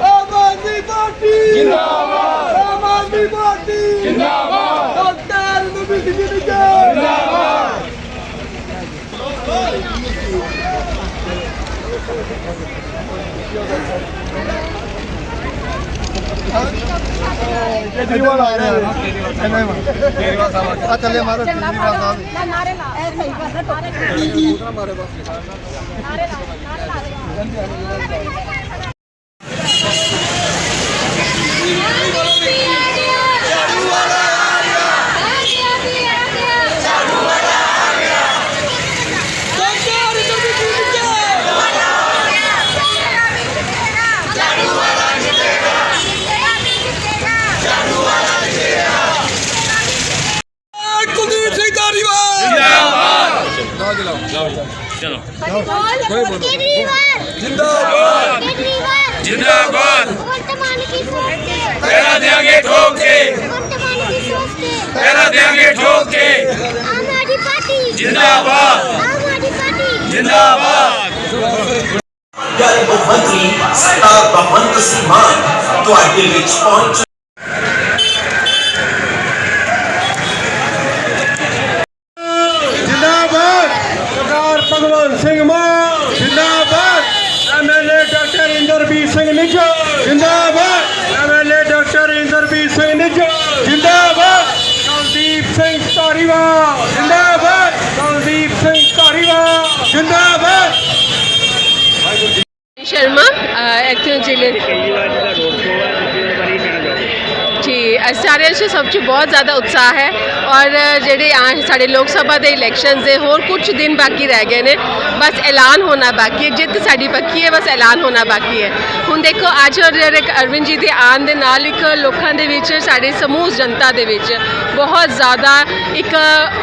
Aam Aadmi party ਜਿੰਦਾਬਾਦ Aam Aadmi party ਜਿੰਦਾਬਾਦ doctor ਨਬੀ ਸਿੰਘ ਜਿੰਦਾਬਾਦ ਕੇਜਰੀਵਾਲ ਆ ਰਿਹਾ ਹੈ। ਕੇਜਰੀਵਾਲ ਸਾਹਿਬ ਆ ਚੱਲੇ ਮਾਰੋ ਕੇਜਰੀਵਾਲ ਸਾਹਿਬ। ਨਾਰੇ ਲਾ ਇਹ ਸਹੀ ਗੱਲ ਹੈ ਨਾਰੇ ਲਾ ਨਾਰੇ ਲਾ ਨਾਰੇ ਲਾ केजरीवाल ਜਿੰਦਾਬਾਦ केजरीवाल जिंदाबाद वर्तमान की सोच के पहरा देंगे ठोक के वर्तमान की सोच के पहरा देंगे ठोक के आम आदमी पार्टी जिंदाबाद आम आदमी पार्टी जिंदाबाद ਪਿਆਰੇ ਮੁੱਖ ਮੰਤਰੀ ਸਰਦਾਰ ਭਗਵੰਤ ਸਿੰਘ ਮਾਨ ਤੁਹਾਡੇ ਵਿੱਚ ਪਹੁੰਚ ਸਿੰਘ ਨਿੱਜਰ ਜਿੰਦਾਬਾਦ। ਐਮਐਲਏ ਡਾਕਟਰ ਇੰਦਰਬੀਰ ਸਿੰਘ ਨਿੱਜਰ ਜਿੰਦਾਬਾਦ। ਕੁਲਦੀਪ ਸਿੰਘ ਧਾਰੀਵਾਲ। ਜਿੰਦਾਬਾਦ। ਕੁਲਦੀਪ ਸਿੰਘ ਧਾਰੀਵਾਲ। ਜਿੰਦਾਬਾਦ। ਸ਼ਰਮਾ ਐਕਚੁਅਲ ਜ਼ਿਲ੍ਹੇ ਸਾਰੇ ਚ ਸਭ ਚ ਬਹੁਤ ਜ਼ਿਆਦਾ ਉਤਸ਼ਾਹ ਹੈ ਔਰ ਜਿਹੜੇ ਆ ਸਾਡੇ ਲੋਕ ਸਭਾ ਦੇ ਇਲੈਕਸ਼ਨਸ ਦੇ ਹੋਰ ਕੁਝ ਦਿਨ ਬਾਕੀ ਰਹਿ ਗਏ ਨੇ, ਬਸ ਐਲਾਨ ਹੋਣਾ ਬਾਕੀ ਹੈ, ਜਿੱਤ ਸਾਡੀ ਪੱਕੀ ਹੈ, ਬਸ ਐਲਾਨ ਹੋਣਾ ਬਾਕੀ ਹੈ। ਹੁਣ ਦੇਖੋ, ਅੱਜ ਔਰ ਅਰਵਿੰਦ ਜੀ ਦੇ ਆਉਣ ਦੇ ਨਾਲ ਇੱਕ ਲੋਕਾਂ ਦੇ ਵਿੱਚ, ਸਾਡੇ ਸਮੂਹ ਜਨਤਾ ਦੇ ਵਿੱਚ ਬਹੁਤ ਜ਼ਿਆਦਾ ਇੱਕ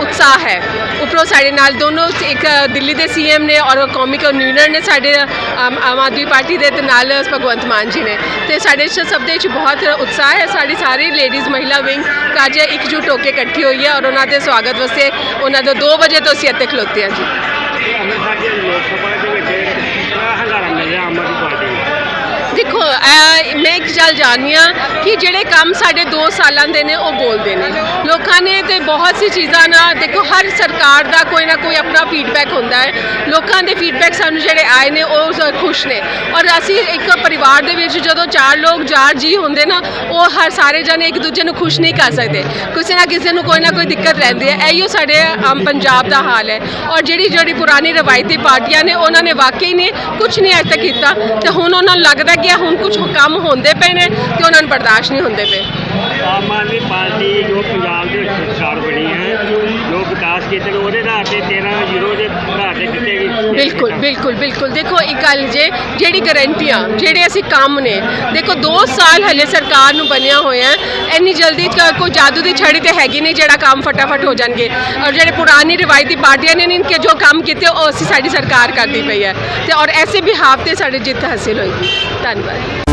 ਉਤਸ਼ਾਹ ਹੈ। ਉੱਪਰੋਂ ਸਾਡੇ ਨਾਲ ਦੋਨੋਂ ਇੱਕ ਦਿੱਲੀ ਦੇ ਸੀਐਮ ਨੇ ਔਰ ਕੌਮੀ ਕਨਵੀਨਰ ਨੇ ਸਾਡੇ ਆਮ ਆਮ ਆਦਮੀ ਪਾਰਟੀ ਦੇ ਤੇ ਨਾਲ ਭਗਵੰਤ ਮਾਨ ਜੀ ਨੇ। ਤੇ ਸਾਡੇ ਸਭ ਦੇ ਵਿੱਚ ਬਹੁਤ ਉਤਸ਼ਾਹ ਹੈ, ਸਾਡੀ ਸਾਰੀ ਲੇਡੀਜ਼ ਮਹਿਲਾ ਵਿੰਗ ਕਾਜੇ ਇਕਜੁੱਟ ਹੋ ਕੇ ਇਕੱਠੀ ਹੋਈ ਹੈ ਔਰ ਉਹਨਾਂ ਦੇ ਸਵਾਗਤ ਵਾਸਤੇ ਉਹਨਾਂ ਦੇ 2 ਵਜੇ ਤੋਂ ਅਸੀਂ ਇੱਥੇ ਖਲੋਤੇ ਹਾਂ ਜੀ। ਦੇਖੋ ਮੈਂ ਇੱਕ ਗੱਲ ਜਾਣਦੀ ਹਾਂ ਕਿ ਜਿਹੜੇ ਕੰਮ ਸਾਡੇ 2 ਸਾਲਾਂ ਦੇ ਨੇ, ਉਹ ਬੋਲਦੇ ਨੇ। ਲੋਕਾਂ ਨੇ ਤੇ ਬਹੁਤ ਸੀ ਚੀਜ਼ਾਂ ਨਾਲ ਦੇਖੋ ਹਰ ਸਰਕਾਰ ਦਾ ਕੋਈ ਨਾ ਕੋਈ ਆਪਣਾ ਫੀਡਬੈਕ ਹੁੰਦਾ ਹੈ ਲੋਕਾਂ ਦੇ ਫੀਡਬੈਕ ਸਾਨੂੰ ਜਿਹੜੇ ਆਏ ਨੇ ਉਹ ਖੁਸ਼ ਨੇ ਔਰ ਅਸੀਂ ਇੱਕ ਪਰਿਵਾਰ ਦੇ ਵਿੱਚ ਜਦੋਂ ਚਾਰ ਲੋਕ ਚਾਰ ਜੀ ਹੁੰਦੇ ਨਾ ਉਹ ਹਰ ਸਾਰੇ ਜਣੇ ਇੱਕ ਦੂਜੇ ਨੂੰ ਖੁਸ਼ ਨਹੀਂ ਕਰ ਸਕਦੇ ਕਿਸੇ ਨਾ ਕਿਸੇ ਨੂੰ ਕੋਈ ਨਾ ਕੋਈ ਦਿੱਕਤ ਰਹਿੰਦੀ ਹੈ ਇਹੀਓ ਸਾਡੇ ਆਮ ਪੰਜਾਬ ਦਾ ਹਾਲ ਹੈ ਔਰ ਜਿਹੜੀ ਜਿਹੜੀ ਪੁਰਾਣੀ ਰਵਾਇਤੀ ਪਾਰਟੀਆਂ ਨੇ ਉਹਨਾਂ ਨੇ ਵਾਕਈ ਨੇ ਕੁਝ ਨਹੀਂ ਅੱਜ ਤੱਕ ਕੀਤਾ ਤੇ ਹੁਣ ਉਹਨਾਂ ਨੂੰ ਲੱਗਦਾ ਕਿ ਹੁਣ ਕੁਝ ਕੰਮ ਹੁੰਦੇ ਪਏ ਨੇ ਤੇ ਉਹਨਾਂ ਨੂੰ ਬਰਦਾਸ਼ਤ ਨਹੀਂ ਹੁੰਦੇ ਪਏ ਆਮ ਆਦਮੀ ਪਾਰਟੀ ਜੋ ਪੰਜਾਬ ਦੇ ਵਿੱਚ ਸਰਕਾਰ ਬਣੀ ਹੈ, ਜੋ ਵਿਕਾਸ ਕੀਤੇ ਨੇ, ਉਹਦੇ ਆਧਾਰ ਤੇ 13 ਜ਼ੀਰੋ ਦੇ ਆਧਾਰ ਤੇ ਦਿੱਤੇ ਗਏ ਬਿਲਕੁਲ ਬਿਲਕੁਲ ਬਿਲਕੁਲ। ਦੇਖੋ, ਇੱਕ ਗੱਲ ਜੇ, ਜਿਹੜੀ ਗਾਰੰਟੀਆਂ, ਜਿਹੜੇ ਅਸੀਂ ਕੰਮ ਨੇ, ਦੇਖੋ 2 ਸਾਲ ਹਲੇ ਸਰਕਾਰ ਨੂੰ ਬਣਿਆ ਹੋਇਆ ਹੈ, ਇੰਨੀ ਜਲਦੀ ਕੋਈ ਜਾਦੂ ਦੀ ਛੜੀ ਤੇ ਹੈਗੀ ਨਹੀਂ ਜਿਹੜਾ ਕੰਮ ਫਟਾਫਟ ਹੋ ਜਾਣਗੇ। ਔਰ ਜਿਹੜੇ ਪੁਰਾਣੀ ਰਵਾਇਤੀ ਪਾਰਟੀਆਂ ਨੇ, ਇਨਕੇ ਜੋ ਕੰਮ ਕੀਤੇ, ਉਹ ਅਸੀਂ ਸਾਡੀ ਸਰਕਾਰ ਕਰਦੀ ਪਈ ਹੈ। ਤੇ ਔਰ ਐਸੇ ਵੀ ਹਾਫ ਤੇ ਸਾਡੀ ਜਿੱਤ ਹਾਸਿਲ ਹੋਏਗੀ। ਧੰਨਵਾਦ।